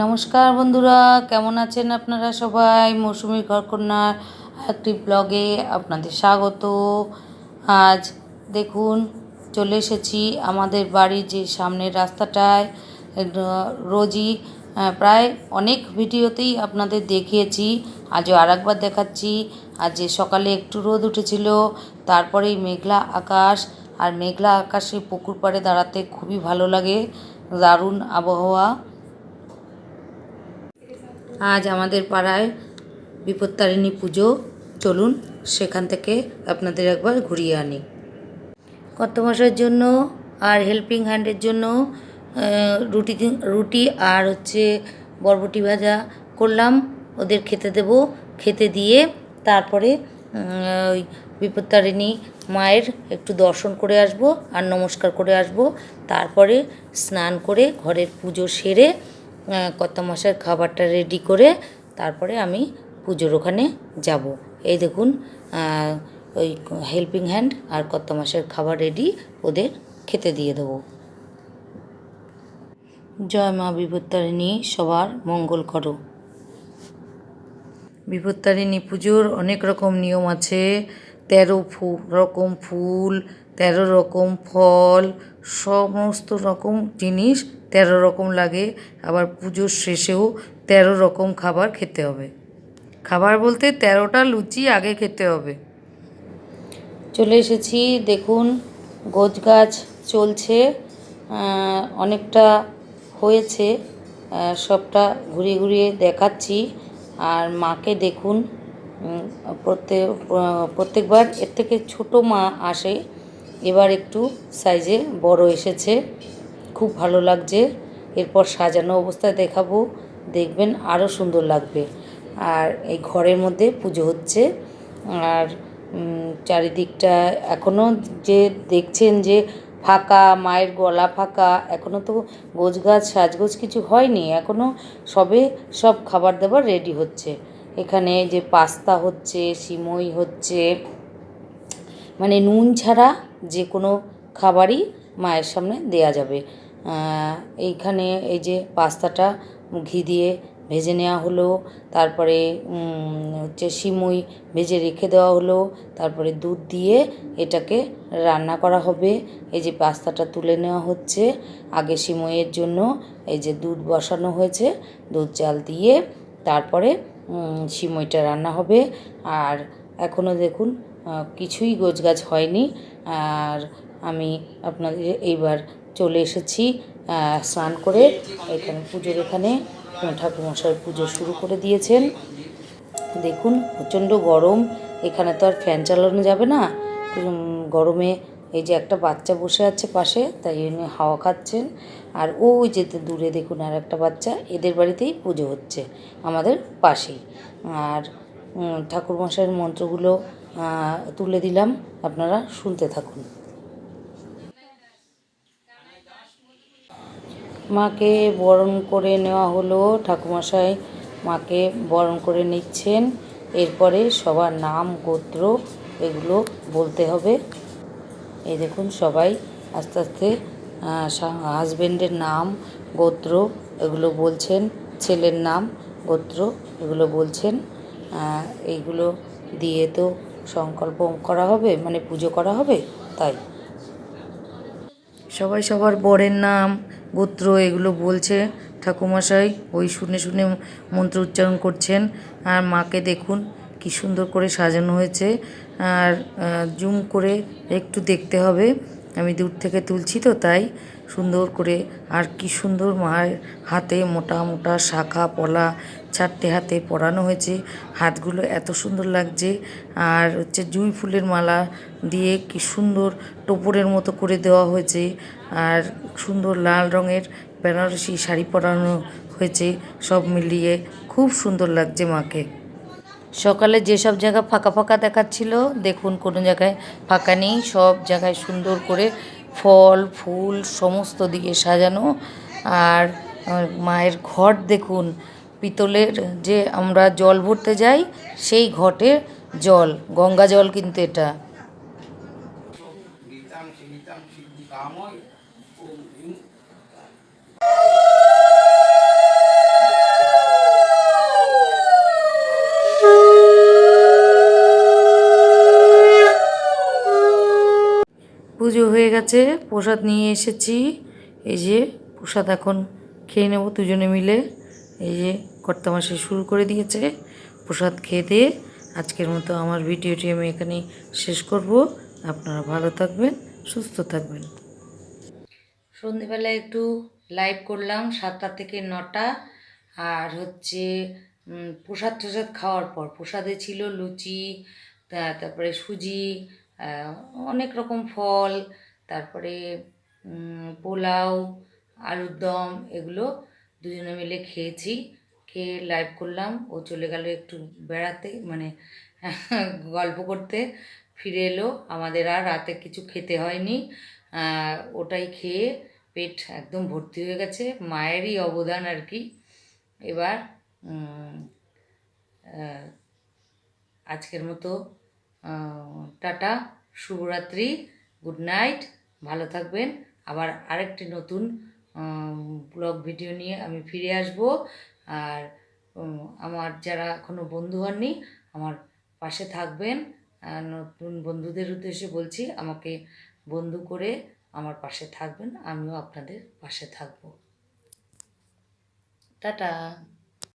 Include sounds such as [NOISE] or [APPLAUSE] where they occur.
নমস্কার বন্ধুরা, কেমন আছেন আপনারা সবাই? মৌসুমি ঘরকন্যার একটি ব্লগে আপনাদের স্বাগত। আজ দেখুন, চলে এসেছি আমাদের বাড়ির যে সামনের রাস্তাটায়। রোজই প্রায় অনেক ভিডিওতেই আপনাদের দেখিয়েছি, আজও আর একবার দেখাচ্ছি। আর যে সকালে একটু রোদ উঠেছিল, তারপরেই মেঘলা আকাশ, আর মেঘলা আকাশে পুকুর পাড়ে দাঁড়াতে খুবই ভালো লাগে। দারুণ আবহাওয়া। আজ আমাদের পাড়ায় বিপত্তারিণী পুজো। চলুন সেখান থেকে আপনাদের একবার ঘুরিয়ে আনি। কত মাসের জন্য আর হেল্পিং হ্যান্ডের জন্য রুটি রুটি আর হচ্ছে বরবটি ভাজা করলাম। ওদের খেতে দেব। খেতে দিয়ে তারপরে ওই বিপত্তারিণী মায়ের একটু দর্শন করে আসব আর নমস্কার করে আসব। তারপরে স্নান করে ঘরের পুজো সেরে কত মাসের খাবারটা রেডি করে তারপরে আমি পুজোর ওখানে যাব। এই দেখুন ওই হেল্পিং হ্যান্ড আর কত মাসের খাবার রেডি ওদের খেতে দিয়ে দেবো। জয় মা বিপত্তারিণী সবার মঙ্গল করো। বিপত্তারিণী পুজোর অনেক রকম নিয়ম আছে। তেরো রকম ফুল তেরো রকম ফল, সমস্ত রকম জিনিস তেরো রকম লাগে। আবার পুজোর শেষেও তেরো রকম খাবার খেতে হবে। খাবার বলতে তেরোটা লুচি আগে খেতে হবে। চলে এসেছি, দেখুন, গোছ গাছ চলছে অনেকটা হয়েছে সবটা ঘুরিয়ে ঘুরিয়ে দেখাচ্ছি। আর মাকে দেখুন প্রত্যেক প্রত্যেকবার এর থেকে ছোট মা আসে। এবার একটু সাইজে বড় এসেছে। খুব ভালো লাগছে। এরপর সাজানো অবস্থায় দেখাবো। দেখবেন আরও সুন্দর লাগবে। আর এই ঘরের মধ্যে পুজো হচ্ছে। আর চারিদিকটা এখনও যে দেখছেন যে ফাঁকা, মায়ের গলা ফাঁকা এখনও তো গোছ গাছ সাজগোজ কিছু হয়নি। এখনও সবে সব খাবার দাবার রেডি হচ্ছে। এখানে যে পাস্তা হচ্ছে, সিমই হচ্ছে। মানে নুন ছাড়া যে কোনো খাবারই মায়ের সামনে দেয়া যাবে। এইখানে এই যে পাস্তাটা ঘি দিয়ে ভেজে নেওয়া হলো, তারপরে হচ্ছে সিমুই ভেজে রেখে দেওয়া হলো, তারপরে দুধ দিয়ে এটাকে রান্না করা হবে। এই যে পাস্তাটা তুলে নেওয়া হচ্ছে, আগে সিমুইয়ের জন্য এই যে দুধ বসানো হয়েছে, দুধ চাল দিয়ে তারপরে সিমইটা রান্না হবে। আর এখনও দেখুন কিছুই গোছগাছ হয়নি। আর আমি আপনাদের এইবার চলে এসেছি স্নান করে। এখানে পুজোর এখানে ঠাকুরমশাই পুজো শুরু করে দিয়েছেন। দেখুন, প্রচণ্ড গরম। এখানে তো আর ফ্যান চালানো যাবে না। গরমে এই যে একটা বাচ্চা বসে আছে পাশে, তাই জন্য হাওয়া খাচ্ছেন। আর ওই যে দূরে দেখুন আর একটা বাচ্চা, এদের বাড়িতেই পুজো হচ্ছে আমাদের পাশেই। আর ঠাকুরমশাইয়ের মন্ত্রগুলো তুলে দিলাম। আপনারা শুনতে থাকুন। মাকে বরণ করে নেওয়া হলো। ঠাকুমশাই মাকে বরণ করে নিচ্ছেন। এরপরে সবার নাম, গোত্র এগুলো বলতে হবে। এই দেখুন সবাই আস্তে আস্তে হাজবেন্ডের নাম, গোত্র এগুলো বলছেন, ছেলের নাম, গোত্র এগুলো বলছেন। এইগুলো দিয়ে তো সংকল্প করা হবে মানে পুজো করা হবে, তাই? সবাই সবার বরের নাম, গোত্র এগুলো বলছে ঠাকুমশাই ওই শুনে শুনে মন্ত্র উচ্চারণ করছেন। আর মাকে দেখুন, কি সুন্দর করে সাজানো হয়েছে। আর জুম করে একটু দেখতে হবে। আমি দূর থেকে তুলছি তো, তাই সুন্দর করে। আর কি সুন্দর মায়ের হাতে মোটা মোটা শাখা পলা চারটে হাতে পরানো হয়েছে। হাতগুলো এত সুন্দর লাগছে। আর হচ্ছে জুঁই ফুলের মালা দিয়ে কি সুন্দর টোপরের মতো করে দেওয়া হয়েছে। আর সুন্দর লাল রঙের বেনারসি শাড়ি পরানো হয়েছে। সব মিলিয়ে খুব সুন্দর লাগছে মাকে। সকালে যেসব জায়গা ফাঁকা ফাঁকা দেখাচ্ছিল, দেখুন কোনো জায়গায় ফাঁকা নেই, সব জায়গায় সুন্দর করে ফল, ফুল, সমস্ত দিকে সাজানো। আর মায়ের ঘট দেখুন, পিতলের যে আমরা জল ভরতে যাই, সেই ঘটে জল, গঙ্গা জল কিন্তু এটা। পুজো হয়ে গেছে, প্রসাদ নিয়ে এসেছি। এই যে প্রসাদ এখন খেয়ে নেব দুজনে মিলে। এই যে কর্তামাসে শুরু করে দিয়েছে প্রসাদ খেয়ে দিয়ে। আজকের মতো আমার ভিডিওটি আমি এখানে শেষ করব। আপনারা ভালো থাকবেন, সুস্থ থাকবেন। সন্ধেবেলা একটু লাইভ করলাম সাতটা থেকে নটা। আর হচ্ছে প্রসাদ টসাদ খাওয়ার পর, প্রসাদে ছিল লুচি তারপরে সুজি অনেক রকম ফল, তারপরে পোলাও, আলুর দম, এগুলো দুজনে মিলে খেয়েছি। খেয়ে লাইভ করলাম। ও চলে গেল একটু বেড়াতে মানে [LAUGHS] গল্প করতে। ফিরে এলো। আমাদের আর রাতে কিছু খেতে হয়নি। ওটাই খেয়ে পেট একদম ভর্তি হয়ে গেছে। মায়েরই অবদান আর কি। এবার আজকের মতো টাটা, শুভরাত্রি গুড নাইট ভালো থাকবেন। আবার আরেকটি নতুন ব্লগ ভিডিও নিয়ে আমি ফিরে আসব। আর আমার যারা এখনও বন্ধু হননি, আমার পাশে থাকবেন। নতুন বন্ধুদের উদ্দেশ্যে বলছি, আমাকে বন্ধু করে আমার পাশে থাকবেন। আমিও আপনাদের পাশে থাকব। টাটা।